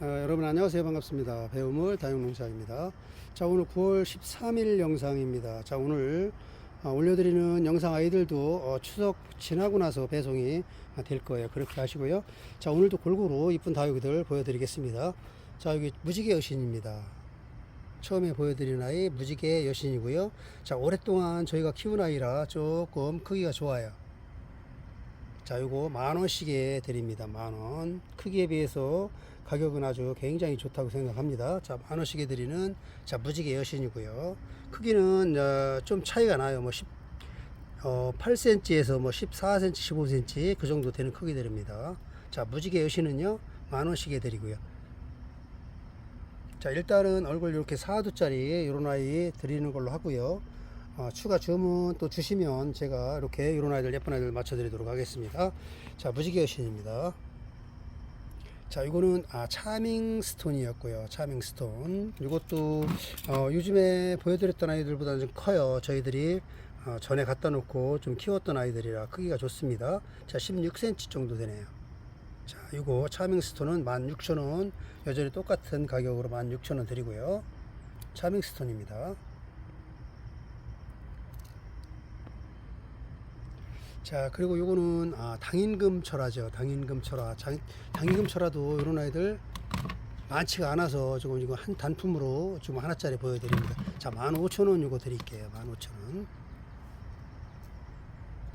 어, 여러분 안녕하세요. 반갑습니다. 배우물 다육농사입니다. 자 오늘 9월 13일 영상입니다. 자 오늘 어, 올려드리는 영상 아이들도 어, 추석 지나고 나서 배송이 아, 될 거예요. 그렇게 하시고요. 자 오늘도 골고루 이쁜 다육이들 보여드리겠습니다. 자 여기 무지개 여신입니다. 처음에 보여드린 아이 무지개 여신이고요. 자 오랫동안 저희가 키운 아이라 조금 크기가 좋아요. 자, 요거 만 원씩에 드립니다. 만 원. 크기에 비해서 가격은 아주 굉장히 좋다고 생각합니다. 자, 만 원씩에 드리는 자, 무지개 여신이고요. 크기는 어, 좀 차이가 나요. 뭐 10, 어, 8cm에서 뭐 14cm, 15cm 그 정도 되는 크기들입니다. 자, 무지개 여신은요. 만 원씩에 드리고요. 자, 일단은 얼굴 이렇게 4두짜리 이런 아이 드리는 걸로 하고요. 어, 추가 주문 또 주시면 제가 이렇게 이런 아이들 예쁜 아이들 맞춰 드리도록 하겠습니다. 자 무지개 여신입니다. 자 이거는 아 차밍 스톤이었고요. 차밍 스톤. 이것도 어, 요즘에 보여드렸던 아이들보다는 좀 커요. 저희들이 어, 전에 갖다 놓고 좀 키웠던 아이들이라 크기가 좋습니다. 자 16cm 정도 되네요. 자 이거 차밍 스톤은 16,000원 여전히 똑같은 가격으로 16,000원 드리고요. 차밍 스톤입니다. 자 그리고 요거는 아, 당인금 철화죠. 당인금 철화 장, 당인금 철화도 이런 아이들 많지가 않아서 지금 이거 한 단품으로 지금 하나짜리 보여드립니다. 자 15,000원 요거 드릴게요. 15,000원.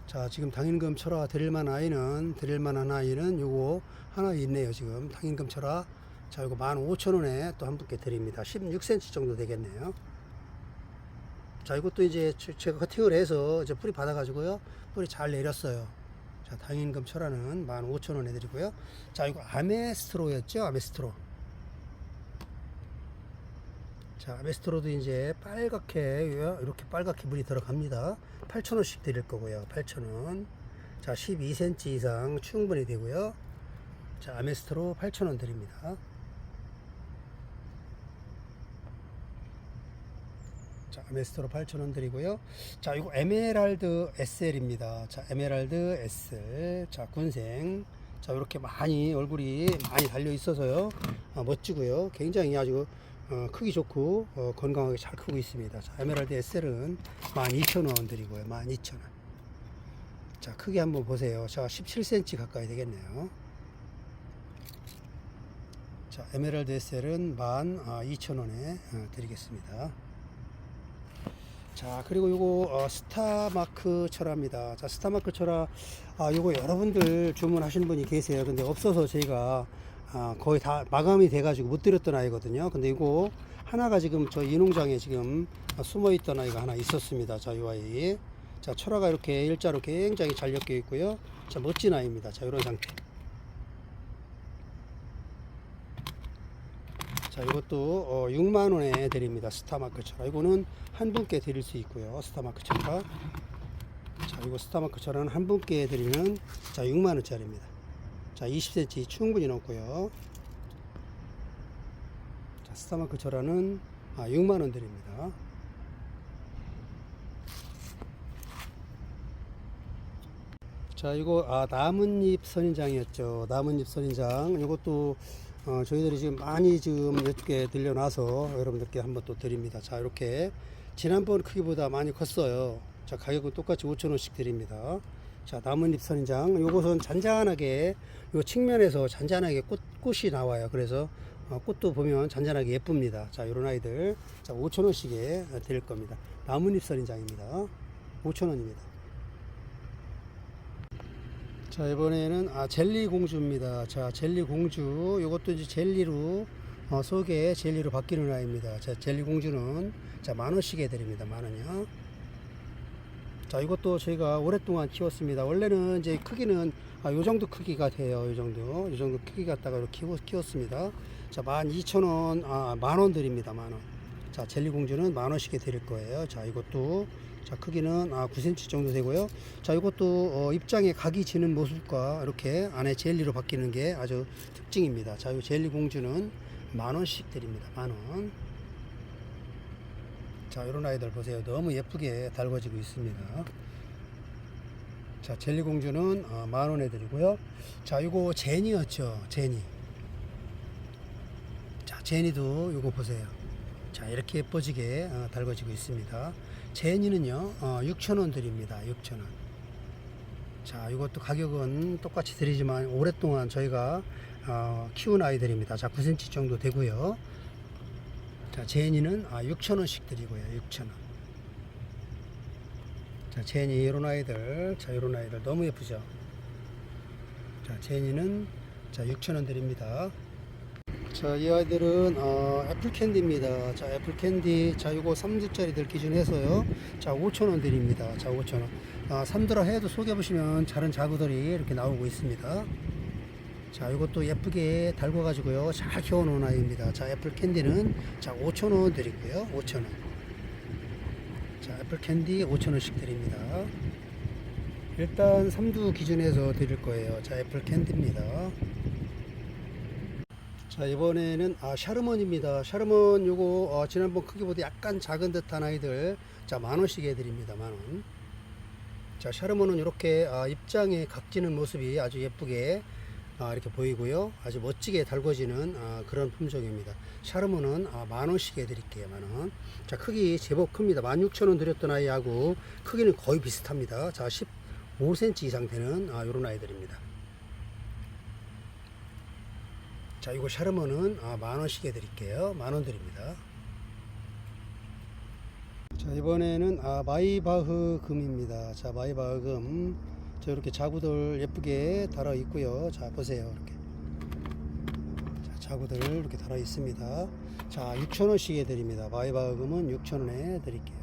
자 지금 당인금 철화 드릴만 아이는 드릴만한 아이는 요거 하나 있네요 지금. 당인금 철화 자 이거 15,000원에 또 한 분께 드립니다. 16cm 정도 되겠네요 자 이것도 이제 제- 제가 커팅을 해서 이제 뿌리 받아 가지고요. 뿌리 잘 내렸어요. 자 당인금 철화는 15,000원 해드리고요. 자 이거 아메스트로였죠? 아메스트로. 자 아메스트로도 이제 빨갛게 이렇게 빨갛게 물이 들어갑니다. 8,000원씩 드릴 거고요. 8,000원. 자 12cm 이상 충분히 되고요. 자 아메스트로 8,000원 드립니다 자, 아메스토로 8,000원 드리고요. 자, 이거 에메랄드 SL입니다. 자, 에메랄드 SL. 자, 군생. 자, 이렇게 많이 얼굴이 많이 달려 있어서요. 아, 멋지고요. 굉장히 아주 어, 크기 좋고 어, 건강하게 잘 크고 있습니다. 자, 에메랄드 SL은 12,000원 드리고요. 12,000원. 자, 크기 한번 보세요. 자, 17cm 가까이 되겠네요. 자, 에메랄드 SL은 12,000원에 어, 드리겠습니다. 자 그리고 요거 어, 스타마크 철화입니다. 자 스타마크 철화 아 요거 여러분들 주문하시는 분이 계세요. 근데 없어서 저희가 아, 거의 다 마감이 돼 가지고 못 드렸던 아이거든요. 근데 이거 하나가 지금 저 이 농장에 지금 숨어 있던 아이가 하나 있었습니다. 자요 아이. 자 철화가 이렇게 일자로 굉장히 잘 엮여 있고요. 자 멋진 아이입니다. 자 이런 상태 자, 이것도 어, 6만 원에 드립니다. 스타마크 철화. 이거는 한 분께 드릴 수 있고요. 스타마크 철화. 자, 이거 스타마크 철화는 한 분께 드리는 자, 6만 원짜리입니다. 자, 20cm 충분히 넘고요. 자, 스타마크 철화는 아, 6만 원 드립니다. 자, 이거 아, 나뭇잎 선인장이었죠. 나뭇잎 선인장. 이것도 어, 저희들이 지금 많이 지금 이쪽에 들려놔서 여러분들께 한번 또 드립니다. 자, 이렇게 지난번 크기보다 많이 컸어요. 자, 가격은 똑같이 5천원씩 드립니다. 자, 나뭇잎 선인장. 요것은 잔잔하게, 요 측면에서 잔잔하게 꽃, 꽃이 나와요. 그래서 어, 꽃도 보면 잔잔하게 예쁩니다. 자, 요런 아이들. 자, 5천원씩에 드릴 겁니다. 나뭇잎 선인장입니다. 5천원입니다. 자 이번에는 아 젤리 공주입니다. 자 젤리 공주 이것도 이제 젤리로 어, 속에 젤리로 바뀌는 아이입니다. 자 젤리 공주는 자 만 원씩에 드립니다. 만 원이요. 자 이것도 저희가 오랫동안 키웠습니다. 원래는 이제 크기는 아, 요 정도 크기가 돼요. 요 정도 요 정도 크기 갖다가 이렇게 키웠, 키웠습니다. 자만 이천 원, 아 만 원 드립니다. 만 원. 자 젤리 공주는 만 원씩에 드릴 거예요. 자 이것도 자 크기는 아 9cm 정도 되고요. 자 이것도 어, 입장에 각이 지는 모습과 이렇게 안에 젤리로 바뀌는 게 아주 특징입니다. 자이 젤리 공주는 만 원씩 드립니다. 만 원. 자 이런 아이들 보세요. 너무 예쁘게 달궈지고 있습니다. 자 젤리 공주는 어, 만 원에 드리고요. 자 이거 제니였죠. 제니. 제니도 요거 보세요. 자, 이렇게 예뻐지게 어, 달궈지고 있습니다. 제니는요, 어, 6,000원 드립니다. 6,000원. 자, 이것도 가격은 똑같이 드리지만 오랫동안 저희가 어, 키운 아이들입니다. 자, 9cm 정도 되고요. 자, 제니는 아, 6,000원씩 드리고요. 6,000원. 자, 제니 이런 아이들, 자, 이런 아이들 너무 예쁘죠? 자, 제니는 자, 6,000원 드립니다. 자, 이 아이들은 어, 애플 캔디입니다. 자, 애플 캔디. 자, 이거 3두짜리들 기준해서요. 자, 5,000원 드립니다. 자, 5,000원. 아, 3두라 해도 속여 보시면 자른 자구들이 이렇게 나오고 있습니다. 자, 이것도 예쁘게 달궈 가지고요. 잘 키워 놓은 아이입니다. 자, 애플 캔디는 자, 5,000원 드리고요. 5,000원. 자, 애플 캔디 5,000원씩 드립니다. 일단 3두 기준에서 드릴 거예요. 자, 애플 캔디입니다. 자 이번에는 아 샤르먼입니다. 샤르먼 요거 어, 지난번 크기보다 약간 작은 듯한 아이들. 자 만원씩 해드립니다 만원. 자 샤르먼은 이렇게 아, 입장에 각지는 모습이 아주 예쁘게 아, 이렇게 보이고요. 아주 멋지게 달궈지는 아, 그런 품종입니다. 샤르먼은 아, 만원씩 해드릴게요 만원. 자 크기 제법 큽니다. 16,000원 드렸던 아이하고 크기는 거의 비슷합니다. 자 15cm 이상 되는 아, 요런 아이들입니다 자, 이거 샤르먼은 아, 만 원씩 해드릴게요. 만 원 드립니다. 자, 이번에는 아, 마이바흐 금입니다. 자, 마이바흐 금. 자, 이렇게 자구들 예쁘게 달아 있고요. 자, 보세요. 이렇게. 자, 자구들 이렇게 달아 있습니다. 자, 6,000원씩 해드립니다. 마이바흐 금은 6,000원에 드릴게요.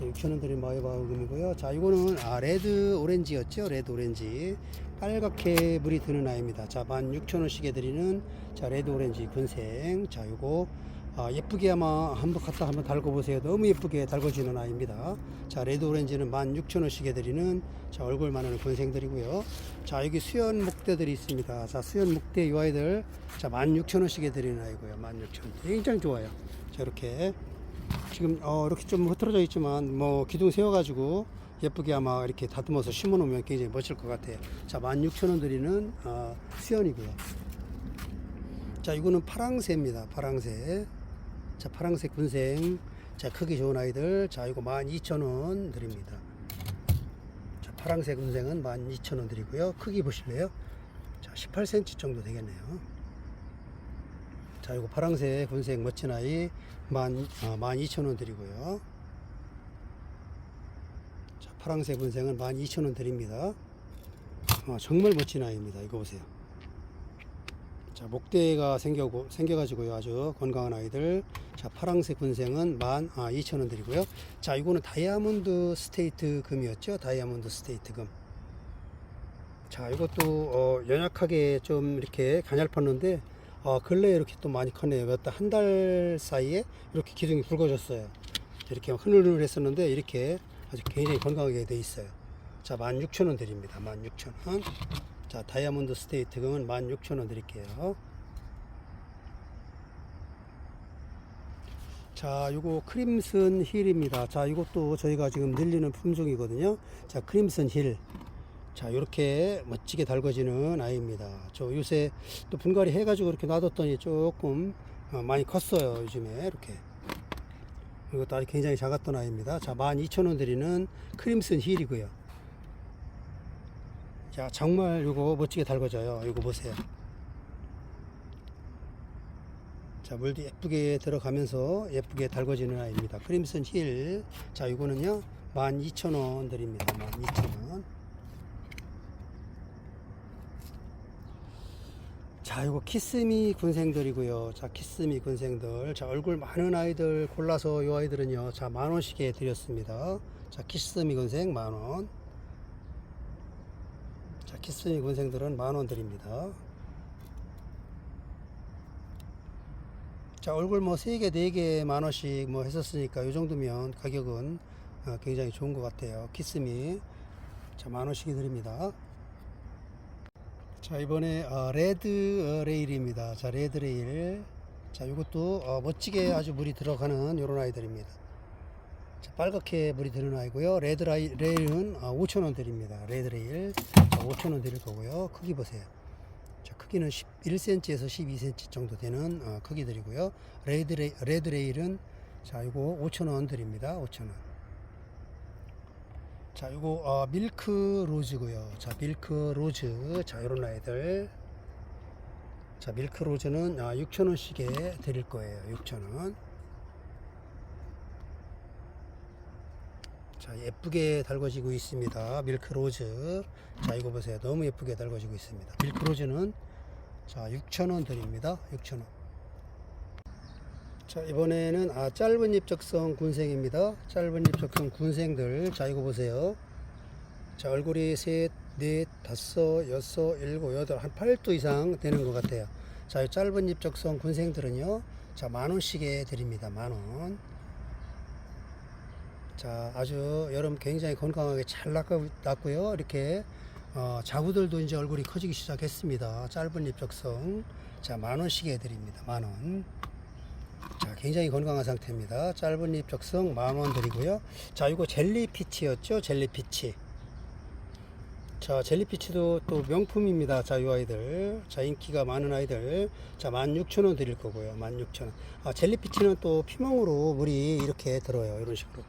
6,000원 드린 마이바흐 금이고요. 자, 이거는 아, 레드 오렌지였죠. 레드 오렌지. 빨갛게 물이 드는 아이입니다. 자, 16,000원씩 해드리는 자, 레드 오렌지 군생. 자, 요거 아, 예쁘게 아마 한번 갖다 한번 달궈 보세요. 너무 예쁘게 달궈지는 아이입니다. 자, 레드 오렌지는 16,000원씩 해드리는 자, 얼굴만한 군생들이고요. 자, 여기 수연 목대들이 있습니다. 자, 수연 목대 이 아이들 자, 16,000원씩 해드리는 아이고요. 16,000원. 굉장히 좋아요. 자, 이렇게 지금 어, 이렇게 좀 흐트러져 있지만 뭐 기둥 세워가지고 예쁘게 아마 이렇게 다듬어서 심어 놓으면 굉장히 멋질 것 같아요. 자, 16,000원 드리는 어, 수연이고요. 자, 이거는 파랑새입니다. 파랑새. 자, 파랑새 군생. 자, 크기 좋은 아이들. 자, 이거 12,000원 드립니다. 자, 파랑새 군생은 12,000원 드리고요. 크기 보실래요? 자, 18cm 정도 되겠네요. 자, 이거 파랑새 군생 멋진 아이 만, 어, 12,000원 드리고요. 자, 파랑새 군생은 12,000원 드립니다. 어, 정말 멋진 아이입니다. 이거 보세요. 자, 목대가 생겨고, 생겨가지고요. 아주 건강한 아이들. 자, 파랑색 군생은 12,000원 드리고요. 자, 이거는 다이아몬드 스테이트 금이었죠. 다이아몬드 스테이트 금. 자, 이것도 어, 연약하게 좀 이렇게 가냘 팠는데 어, 근래에 이렇게 또 많이 컸네요. 몇 달, 한 달 사이에 이렇게 기둥이 굵어졌어요. 이렇게 흐늘흐늘 했었는데 이렇게 아주 굉장히 건강하게 돼 있어요. 자, 16,000원 드립니다. 16,000원. 자, 다이아몬드 스테이트 금은 16,000원 드릴게요. 자, 요거 크림슨 힐입니다. 자, 이것도 저희가 지금 늘리는 품종이거든요. 자, 크림슨 힐. 자, 요렇게 멋지게 달궈지는 아이입니다. 저 요새 또 분갈이 해가지고 이렇게 놔뒀더니 조금 어, 많이 컸어요. 요즘에 이렇게. 이것도 아주 굉장히 작았던 아이입니다. 자, 12,000원 드리는 크림슨 힐이고요. 자, 정말 요거 멋지게 달궈져요. 요거 보세요. 자, 물도 예쁘게 들어가면서 예쁘게 달궈지는 아이입니다. 크림슨 힐. 자, 이거는요, 12,000원 드립니다. 12,000원. 자, 이거 키스미 군생들이고요. 자, 키스미 군생들. 자, 얼굴 많은 아이들 골라서 이 아이들은요, 자, 만 원씩에 드렸습니다. 자, 키스미 군생 만 원. 자, 키스미 군생들은 만 원 드립니다. 자, 얼굴 뭐 3개, 4개 만 원씩 뭐 했었으니까 이 정도면 가격은 어, 굉장히 좋은 것 같아요. 키스미. 자, 만 원씩이 드립니다. 자, 이번에 어, 레드 어, 레일입니다. 자, 레드 레일. 자, 이것도 어, 멋지게 아주 물이 들어가는 이런 아이들입니다. 자, 빨갛게 물이 드는 아이고요. 레드 라이, 레일은 아, 5,000원 드립니다. 레드 레일. 자, 5,000원 드릴 거고요. 크기 보세요. 자, 크기는 11cm에서 12cm 정도 되는 어, 크기들이고요. 레드 레, 레드 레일은 자, 이거 5,000원 드립니다. 5,000원. 자, 이거 어, 밀크 로즈고요. 자, 밀크 로즈. 자, 요런 아이들. 자, 밀크 로즈는 아, 6,000원씩에 드릴 거예요. 6,000원. 자, 예쁘게 달궈지고 있습니다. 밀크 로즈. 자, 이거 보세요. 너무 예쁘게 달궈지고 있습니다. 밀크 로즈는 자, 6,000원 드립니다. 6,000원. 자, 이번에는 아, 짧은 잎적성 군생입니다. 짧은 잎적성 군생들. 자, 이거 보세요. 자, 얼굴이 셋, 넷, 다섯, 여섯, 일곱, 여덟, 한 8도 이상 되는 것 같아요. 자, 이 짧은 잎적성 군생들은요. 자, 만 원씩에 드립니다. 만 원. 자, 아주 여름 굉장히 건강하게 잘 낫고요. 이렇게 어, 자구들도 이제 얼굴이 커지기 시작했습니다. 짧은 잎적성. 자, 만 원씩에 드립니다. 만 원. 자, 굉장히 건강한 상태입니다. 짧은 잎 적성 만원 드리고요. 자, 이거 젤리피치였죠? 젤리피치. 자, 젤리피치도 또 명품입니다. 자, 이 아이들. 자, 인기가 많은 아이들. 자, 16,000원 드릴 거고요. 16,000원. 아, 젤리피치는 또 피멍으로 물이 이렇게 들어요. 이런 식으로.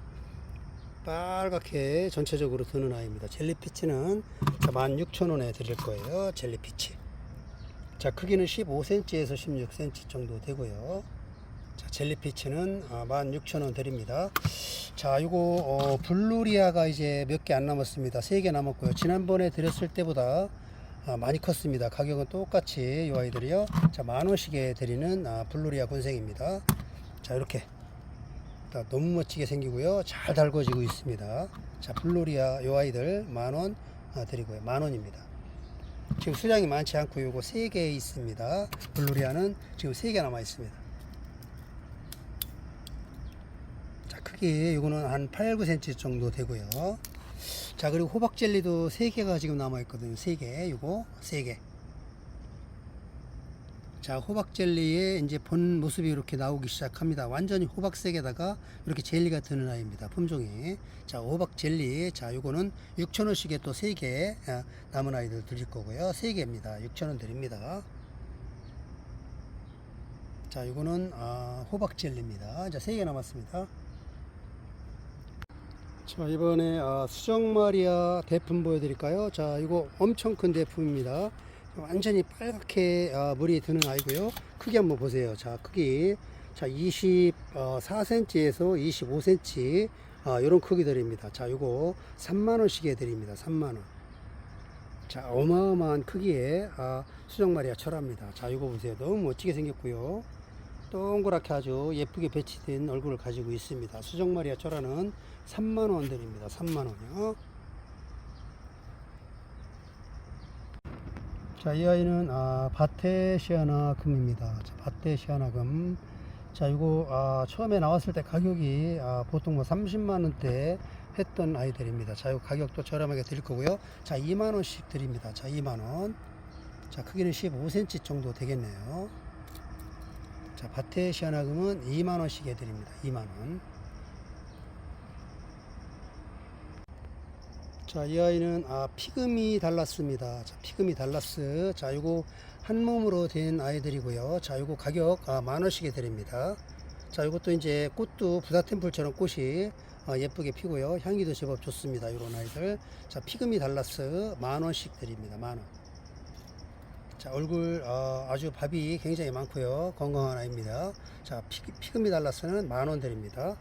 빨갛게 전체적으로 드는 아이입니다. 젤리피치는 자, 16,000원에 드릴 거예요. 젤리피치. 자, 크기는 15cm에서 16cm 정도 되고요. 자, 젤리피치는 아, 16,000원 드립니다. 자, 이거 어, 블루리아가 이제 몇 개 안 남았습니다. 3개 남았고요. 지난번에 드렸을 때보다 아, 많이 컸습니다. 가격은 똑같이 이 아이들이요. 자, 만 원씩에 드리는 아, 블루리아 군생입니다. 자, 이렇게 자, 너무 멋지게 생기고요. 잘 달궈지고 있습니다. 자, 블루리아 요 아이들 만원 드리고요. 만 원입니다. 지금 수량이 많지 않고 요거 3개 있습니다. 블루리아는 지금 3개 남아 있습니다. 자, 크기 요거는 한 8, 9cm 정도 되고요. 자, 그리고 호박 젤리도 3개가 지금 남아 있거든요. 3개. 요거 3개. 자, 호박 젤리의 이제 본 모습이 이렇게 나오기 시작합니다. 완전히 호박색에다가 이렇게 젤리가 드는 아이입니다. 품종이. 자, 호박 젤리. 자, 요거는 6,000원씩에 또 3개 아, 남은 아이들 드릴 거고요. 3개입니다. 6,000원 드립니다. 자, 요거는 아, 호박 젤리입니다. 자, 3개 남았습니다. 자, 이번에 아, 수정마리아 대품 보여드릴까요? 자, 이거 엄청 큰 대품입니다. 완전히 빨갛게 아, 물이 드는 아이고요. 크기 한번 보세요. 자, 크기. 자, 24cm에서 25cm. 아, 요런 크기들입니다. 자, 요거 3만원씩에 드립니다. 3만원. 자, 어마어마한 크기의 아, 수정마리아 철합니다. 자, 이거 보세요. 너무 멋지게 생겼고요. 동그랗게 아주 예쁘게 배치된 얼굴을 가지고 있습니다. 수정마리아 철화는 3만원 드립니다. 3만원이요. 자, 이 아이는 아, 바테시아나 금입니다. 자, 바테시아나 금. 자, 이거 아, 처음에 나왔을 때 가격이 아, 보통 뭐 30만 원대 했던 아이들입니다. 자, 이 가격도 저렴하게 드릴 거고요. 자, 2만 원씩 드립니다. 자, 2만 원. 자, 크기는 15cm 정도 되겠네요. 자, 바테시아나 금은 2만 원씩에 드립니다. 2만 원. 자, 이 아이는 아, 피금이 달랐습니다. 자, 피금이 달라스. 자, 이거 한 몸으로 된 아이들이고요. 자, 이거 가격 아, 만 원씩에 드립니다. 자, 이것도 이제 꽃도 부다 템플처럼 꽃이 아, 예쁘게 피고요. 향기도 제법 좋습니다. 이런 아이들. 자, 피금이 달라스 만 원씩 드립니다. 만 원. 자, 얼굴 아, 아주 밥이 굉장히 많고요. 건강한 아이입니다. 자, 피, 피금이 달라스는 만원 드립니다.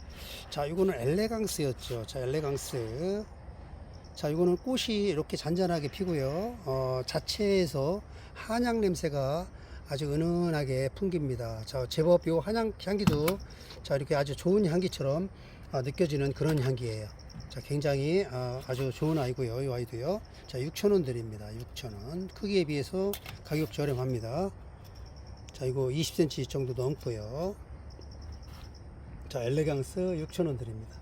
자, 이거는 엘레강스였죠. 자, 엘레강스. 자, 이거는 꽃이 이렇게 잔잔하게 피고요. 어, 자체에서 한약 냄새가 아주 은은하게 풍깁니다. 자, 제법 요 한약 향기도 자, 이렇게 아주 좋은 향기처럼 아, 느껴지는 그런 향기예요. 자, 굉장히 아, 아주 좋은 아이고요. 이 아이도요. 자, 6,000원 드립니다. 6,000원. 크기에 비해서 가격 저렴합니다. 자, 이거 20cm 정도 넘고요. 자, 엘레강스 6,000원 드립니다.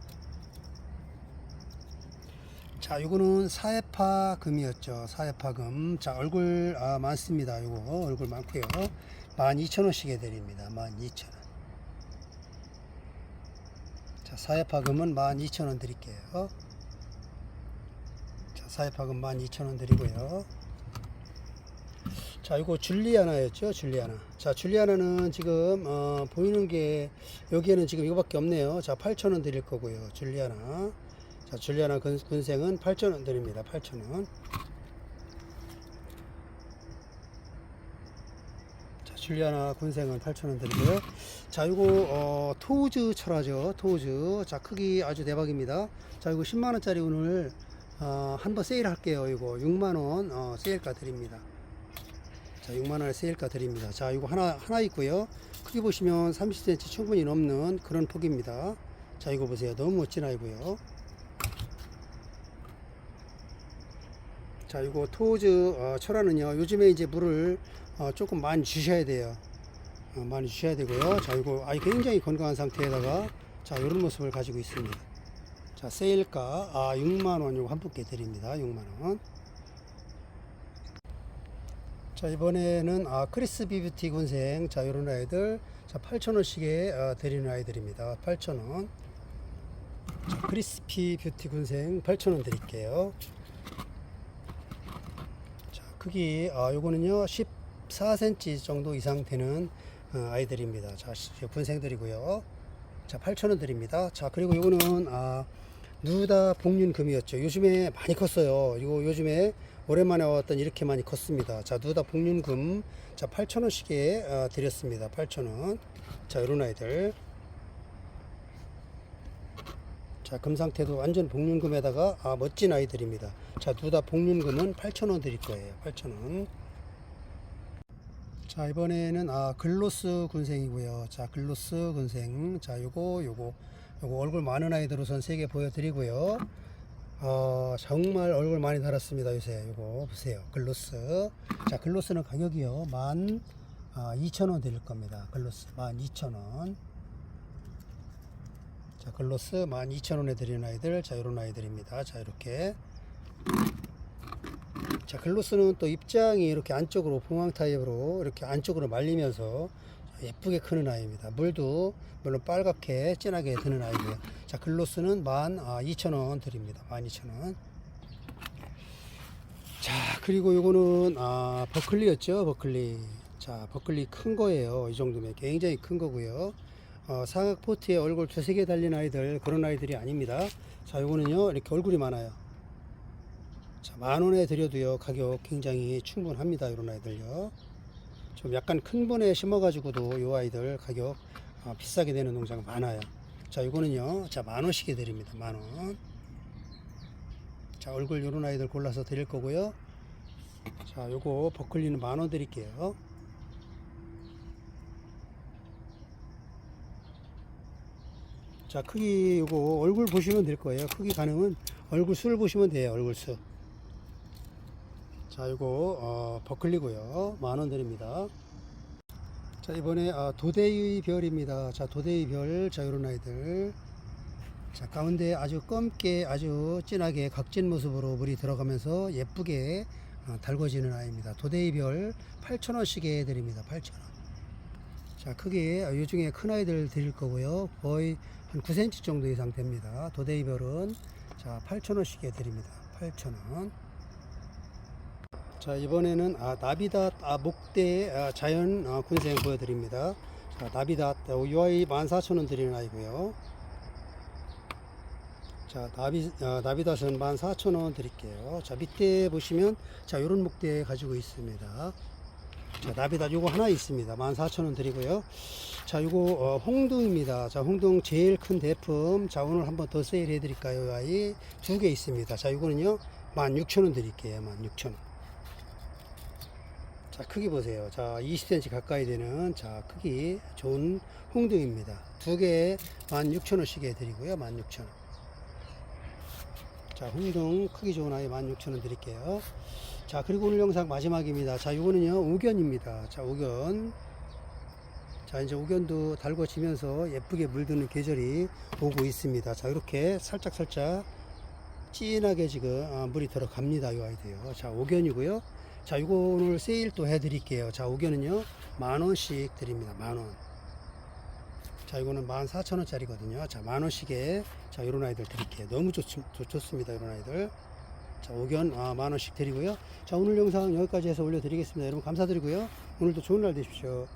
자, 요거는 사해파 금이었죠. 사해파 금. 자, 얼굴 아, 많습니다. 요거 얼굴 많고요. 12,000원씩에 드립니다. 12,000원. 자, 사해파 금은 12,000원 드릴게요. 자, 사해파 금 12,000원 드리고요. 자, 이거 줄리아나였죠, 줄리아나. 자, 줄리아나는 지금 어, 보이는 게 여기에는 지금 이거밖에 없네요. 자, 8,000원 드릴 거고요, 줄리아나. 자, 줄리아나 근, 근생은 8,000원 드립니다. 8,000원. 줄리아나 군생은 8,000원 드리고요. 자, 이거 어, 토우즈 철화죠. 토우즈. 자, 크기 아주 대박입니다. 자, 이거 10만 원짜리 오늘 어, 한번 세일 할게요. 이거 6만 원 어, 세일가 드립니다. 자, 6만 원 세일가 드립니다. 자, 이거 하나 하나 있고요. 크기 보시면 30cm 충분히 넘는 그런 폭입니다. 자, 이거 보세요. 너무 멋진 아이고요. 자, 이거 토우즈 어, 철화는요. 요즘에 이제 물을 어, 조금 많이 주셔야 돼요. 어, 많이 주셔야 되고요. 자, 이거 아이 굉장히 건강한 상태에다가 자, 이런 모습을 가지고 있습니다. 자, 세일가 아, 6만 원 요거 한 분께 드립니다. 6만 원. 자, 이번에는 아, 크리스 비뷰티 군생 자, 요런 아이들 자, 8,000원씩에 어, 드리는 아이들입니다. 8,000원. 자, 크리스피 뷰티 군생 8,000원 드릴게요. 자, 크기 아, 요거는요. 14cm 정도 이상 되는 어, 아이들입니다. 자, 시- 군생들이고요. 자, 8,000원 드립니다. 자, 그리고 요거는 아, 누다 복륜금이었죠. 요즘에 많이 컸어요. 이거 요즘에 오랜만에 왔던 이렇게 많이 컸습니다. 자, 누다 복륜금 자, 8,000원씩에 어, 드렸습니다. 8,000원. 자, 요런 아이들. 자, 금 상태도 완전 복륜금에다가 아, 멋진 아이들입니다. 자, 누다 복륜금은 8,000원 드릴 거예요. 8,000원. 자, 이번에는 아, 글로스 군생이고요. 자, 글로스 군생. 자, 요거 요거 요거 얼굴 많은 아이들 우선 세 개 보여 드리고요. 어, 정말 얼굴 많이 달았습니다. 요새 요거 보세요. 글로스. 자, 글로스는 가격이요. 만 아, 2,000원 드릴 겁니다. 글로스 만 2,000원. 자, 글로스 12,000원에 드리는 아이들, 자, 요런 아이들입니다. 자, 이렇게. 자, 글로스는 또 입장이 이렇게 안쪽으로 봉황 타입으로 이렇게 안쪽으로 말리면서 예쁘게 크는 아이입니다. 물도 물론 빨갛게 진하게 드는 아이고요. 자, 글로스는 12,000원 드립니다. 12,000원. 자, 그리고 요거는 아, 버클리였죠. 버클리. 자, 버클리 큰 거예요. 이 정도면 굉장히 큰 거고요. 어, 사각 포트에 얼굴 두세 개 달린 아이들 그런 아이들이 아닙니다. 자, 요거는요. 이렇게 얼굴이 많아요. 자, 만 원에 드려도요. 가격 굉장히 충분합니다. 이런 아이들요. 좀 약간 큰 분에 심어가지고도 요 아이들 가격 어, 비싸게 되는 농장 많아요. 자, 이거는요. 자, 만 원씩에 드립니다. 만 원. 자, 얼굴 요런 아이들 골라서 드릴 거고요. 자, 요거 버클리는 만 원 드릴게요. 자, 크기 요거 얼굴 보시면 될 거예요. 크기 가능은 얼굴 수를 보시면 돼요. 얼굴 수. 자, 이거 어, 버클리고요. 만원 드립니다. 자, 이번에 아, 도대의 별입니다. 자, 도대의 별. 자, 요런 아이들. 자, 가운데 아주 검게 아주 진하게 각진 모습으로 물이 들어가면서 예쁘게 어, 달궈지는 아이입니다. 도대의 별 8,000원씩에 드립니다. 8,000원. 자, 크게 요 중에 큰 아이들 드릴 거고요. 거의 한 9cm 정도 이상 됩니다. 도대의 별은 자, 8,000원씩에 드립니다. 8,000원. 자 이번에는 아, 나비닷 아, 목대 아, 자연 아, 군생 보여드립니다. 자이 아이 14,000원 드리는 아이고요. 자 나비 아, 나비닷은 14,000원 드릴게요. 자 밑에 보시면 자 요런 목대 가지고 있습니다. 자 나비닷 요거 하나 있습니다. 14,000원 드리고요. 자 요거 어, 홍둥입니다. 자 홍둥 제일 큰 대품. 자 오늘 한번 더 세일해 드릴까요? 이 아이 두 개 있습니다. 자 이거는요 16,000원 드릴게요. 16,000원. 자 크기 보세요 자 20cm 가까이 되는 자 크기 좋은 홍등입니다 두 개에 16,000원씩에 드리고요 16,000원 자 홍등 크기 좋은 아이 16,000원 드릴게요. 자 그리고 오늘 영상 마지막입니다. 자 요거는요 우견입니다. 자 우견. 자 이제 우견도 달궈지면서 예쁘게 물드는 계절이 오고 있습니다. 자 이렇게 살짝 살짝 진하게 지금 아, 물이 들어갑니다. 이 아이도요. 자 우견이고요. 자, 이거 오늘 세일 또 해드릴게요. 자, 오견은요, 만 원씩 드립니다. 만 원. 자, 이거는 만 사천 원짜리거든요. 자, 만 원씩에, 자, 이런 아이들 드릴게요. 너무 좋, 좋, 좋습니다. 이런 아이들. 자, 오견 아, 만 원씩 드리고요. 자, 오늘 영상 여기까지 해서 올려드리겠습니다. 여러분 감사드리고요. 오늘도 좋은 날 되십시오.